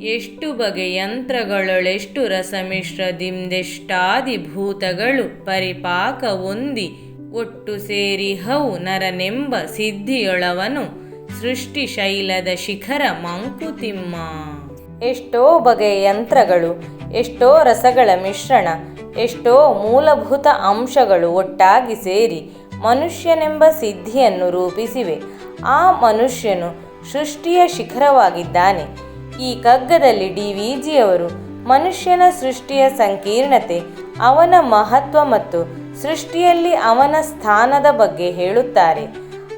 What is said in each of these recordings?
ಎಷ್ಟು ಬಗೆ ಯಂತ್ರಗಳೊಳೆಷ್ಟು ರಸಮಿಶ್ರದಿಂದೆಷ್ಟಾದಿ ಭೂತಗಳು ಪರಿಪಾಕ ಹೊಂದಿ ಒಟ್ಟು ಸೇರಿ ಹೌ ನರನೆಂಬ ಸಿದ್ಧಿಯೊಳವನು ಸೃಷ್ಟಿ ಶೈಲದ ಶಿಖರ ಮಂಕುತಿಮ್ಮ. ಎಷ್ಟೋ ಬಗೆಯ ಯಂತ್ರಗಳು, ಎಷ್ಟೋ ರಸಗಳ ಮಿಶ್ರಣ, ಎಷ್ಟೋ ಮೂಲಭೂತ ಅಂಶಗಳು ಒಟ್ಟಾಗಿ ಸೇರಿ ಮನುಷ್ಯನೆಂಬ ಸಿದ್ಧಿಯನ್ನು ರೂಪಿಸಿವೆ. ಆ ಮನುಷ್ಯನು ಸೃಷ್ಟಿಯ ಶಿಖರವಾಗಿದ್ದಾನೆ. ಈ ಕಗ್ಗದಲ್ಲಿ ಡಿ ವಿ ಜಿಯವರು ಮನುಷ್ಯನ ಸೃಷ್ಟಿಯ ಸಂಕೀರ್ಣತೆ, ಅವನ ಮಹತ್ವ ಮತ್ತು ಸೃಷ್ಟಿಯಲ್ಲಿ ಅವನ ಸ್ಥಾನದ ಬಗ್ಗೆ ಹೇಳುತ್ತಾರೆ.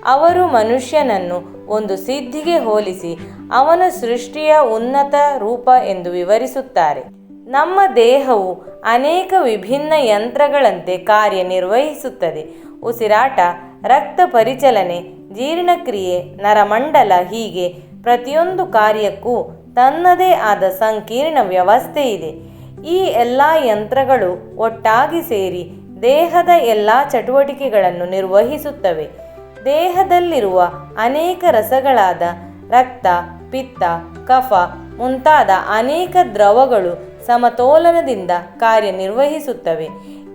ಅವರು ಮನುಷ್ಯನನ್ನು ಒಂದು ಸಿದ್ಧಿಗೆ ಹೋಲಿಸಿ ಅವನ ಸೃಷ್ಟಿಯ ಉನ್ನತ ರೂಪ ಎಂದು ವಿವರಿಸುತ್ತಾರೆ. ನಮ್ಮ ದೇಹವು ಅನೇಕ ವಿಭಿನ್ನ ಯಂತ್ರಗಳಂತೆ ಕಾರ್ಯನಿರ್ವಹಿಸುತ್ತದೆ. ಉಸಿರಾಟ, ರಕ್ತ ಪರಿಚಲನೆ, ಜೀರ್ಣಕ್ರಿಯೆ, ನರಮಂಡಲ ಹೀಗೆ ಪ್ರತಿಯೊಂದು ಕಾರ್ಯಕ್ಕೂ ತನ್ನದೇ ಆದ ಸಂಕೀರ್ಣ ವ್ಯವಸ್ಥೆ ಇದೆ. ಈ ಎಲ್ಲ ಯಂತ್ರಗಳು ಒಟ್ಟಾಗಿ ಸೇರಿ ದೇಹದ ಎಲ್ಲ ಚಟುವಟಿಕೆಗಳನ್ನು ನಿರ್ವಹಿಸುತ್ತವೆ. ದೇಹದಲ್ಲಿರುವ ಅನೇಕ ರಸಗಳಾದ ರಕ್ತ, ಪಿತ್ತ, ಕಫ ಮುಂತಾದ ಅನೇಕ ದ್ರವಗಳು ಸಮತೋಲನದಿಂದ ಕಾರ್ಯನಿರ್ವಹಿಸುತ್ತವೆ.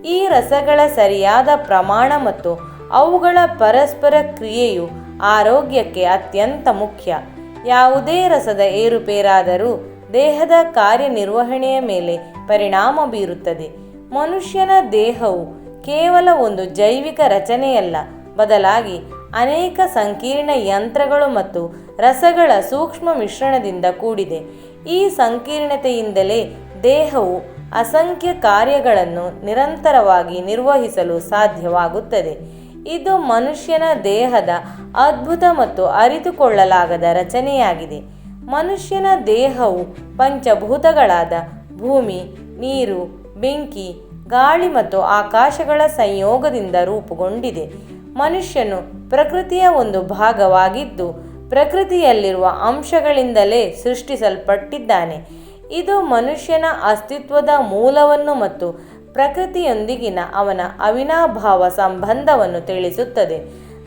ಈ ರಸಗಳ ಸರಿಯಾದ ಪ್ರಮಾಣ ಮತ್ತು ಅವುಗಳ ಪರಸ್ಪರ ಕ್ರಿಯೆಯು ಆರೋಗ್ಯಕ್ಕೆ ಅತ್ಯಂತ ಮುಖ್ಯ. ಯಾವುದೇ ರಸದ ಏರುಪೇರಾದರೂ ದೇಹದ ಕಾರ್ಯನಿರ್ವಹಣೆಯ ಮೇಲೆ ಪರಿಣಾಮ ಬೀರುತ್ತದೆ. ಮನುಷ್ಯನ ದೇಹವು ಕೇವಲ ಒಂದು ಜೈವಿಕ ರಚನೆಯಲ್ಲ, ಬದಲಾಗಿ ಅನೇಕ ಸಂಕೀರ್ಣ ಯಂತ್ರಗಳು ಮತ್ತು ರಸಗಳ ಸೂಕ್ಷ್ಮ ಮಿಶ್ರಣದಿಂದ ಕೂಡಿದೆ. ಈ ಸಂಕೀರ್ಣತೆಯಿಂದಲೇ ದೇಹವು ಅಸಂಖ್ಯ ಕಾರ್ಯಗಳನ್ನು ನಿರಂತರವಾಗಿ ನಿರ್ವಹಿಸಲು ಸಾಧ್ಯವಾಗುತ್ತದೆ. ಇದು ಮನುಷ್ಯನ ದೇಹದ ಅದ್ಭುತ ಮತ್ತು ಅರಿತುಕೊಳ್ಳಲಾಗದ ರಚನೆಯಾಗಿದೆ. ಮನುಷ್ಯನ ದೇಹವು ಪಂಚಭೂತಗಳಾದ ಭೂಮಿ, ನೀರು, ಬೆಂಕಿ, ಗಾಳಿ ಮತ್ತು ಆಕಾಶಗಳ ಸಂಯೋಗದಿಂದ ರೂಪುಗೊಂಡಿದೆ. ಮನುಷ್ಯನು ಪ್ರಕೃತಿಯ ಒಂದು ಭಾಗವಾಗಿದ್ದು, ಪ್ರಕೃತಿಯಲ್ಲಿರುವ ಅಂಶಗಳಿಂದಲೇ ಸೃಷ್ಟಿಸಲ್ಪಟ್ಟಿದ್ದಾನೆ. ಇದು ಮನುಷ್ಯನ ಅಸ್ತಿತ್ವದ ಮೂಲವನ್ನು ಮತ್ತು ಪ್ರಕೃತಿಯೊಂದಿಗಿನ ಅವನ ಅವಿನಾಭಾವ ಸಂಬಂಧವನ್ನು ತಿಳಿಸುತ್ತದೆ.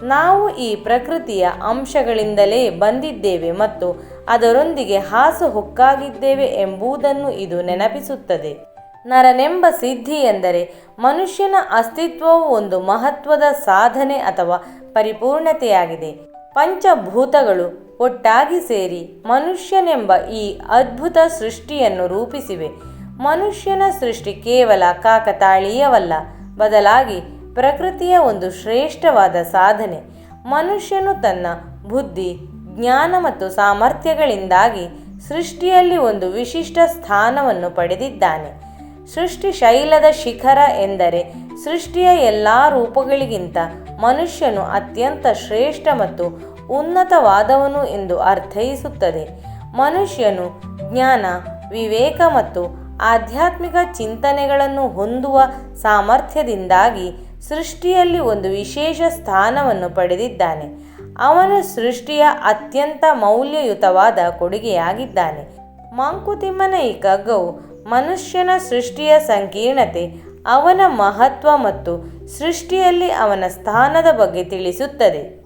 ನಾವು ಈ ಪ್ರಕೃತಿಯ ಅಂಶಗಳಿಂದಲೇ ಬಂದಿದ್ದೇವೆ ಮತ್ತು ಅದರೊಂದಿಗೆ ಹಾಸು ಹೊಕ್ಕಾಗಿದ್ದೇವೆ ಎಂಬುದನ್ನು ಇದು ನೆನಪಿಸುತ್ತದೆ. ನರನೆಂಬ ಸಿದ್ಧಿ ಎಂದರೆ ಮನುಷ್ಯನ ಅಸ್ತಿತ್ವವು ಒಂದು ಮಹತ್ವದ ಸಾಧನೆ ಅಥವಾ ಪರಿಪೂರ್ಣತೆಯಾಗಿದೆ. ಪಂಚಭೂತಗಳು ಒಟ್ಟಾಗಿ ಸೇರಿ ಮನುಷ್ಯನೆಂಬ ಈ ಅದ್ಭುತ ಸೃಷ್ಟಿಯನ್ನು ರೂಪಿಸಿವೆ. ಮನುಷ್ಯನ ಸೃಷ್ಟಿ ಕೇವಲ ಕಾಕತಾಳೀಯವಲ್ಲ. ಬದಲಾಗಿ ಪ್ರಕೃತಿಯ ಒಂದು ಶ್ರೇಷ್ಠವಾದ ಸಾಧನೆ. ಮನುಷ್ಯನು ತನ್ನ ಬುದ್ಧಿ, ಜ್ಞಾನ ಮತ್ತು ಸಾಮರ್ಥ್ಯಗಳಿಂದಾಗಿ ಸೃಷ್ಟಿಯಲ್ಲಿ ಒಂದು ವಿಶಿಷ್ಟ ಸ್ಥಾನವನ್ನು ಪಡೆದಿದ್ದಾನೆ. ಸೃಷ್ಟಿ ಶೈಲದ ಶಿಖರ ಎಂದರೆ ಸೃಷ್ಟಿಯ ಎಲ್ಲ ರೂಪಗಳಿಗಿಂತ ಮನುಷ್ಯನು ಅತ್ಯಂತ ಶ್ರೇಷ್ಠ ಮತ್ತು ಉನ್ನತವಾದವನು ಎಂದು ಅರ್ಥೈಸುತ್ತದೆ. ಮನುಷ್ಯನು ಜ್ಞಾನ, ವಿವೇಕ ಮತ್ತು ಆಧ್ಯಾತ್ಮಿಕ ಚಿಂತನೆಗಳನ್ನು ಹೊಂದುವ ಸಾಮರ್ಥ್ಯದಿಂದಾಗಿ ಸೃಷ್ಟಿಯಲ್ಲಿ ಒಂದು ವಿಶೇಷ ಸ್ಥಾನವನ್ನು ಪಡೆದಿದ್ದಾನೆ. ಅವನು ಸೃಷ್ಟಿಯ ಅತ್ಯಂತ ಮೌಲ್ಯಯುತವಾದ ಕೊಡುಗೆಯಾಗಿದ್ದಾನೆ. ಮಂಕುತಿಮ್ಮನ ಈ ಕಗ್ಗವು ಮನುಷ್ಯನ ಸೃಷ್ಟಿಯ ಸಂಕೀರ್ಣತೆ, ಅವನ ಮಹತ್ವ ಮತ್ತು ಸೃಷ್ಟಿಯಲ್ಲಿ ಅವನ ಸ್ಥಾನದ ಬಗ್ಗೆ ತಿಳಿಸುತ್ತದೆ.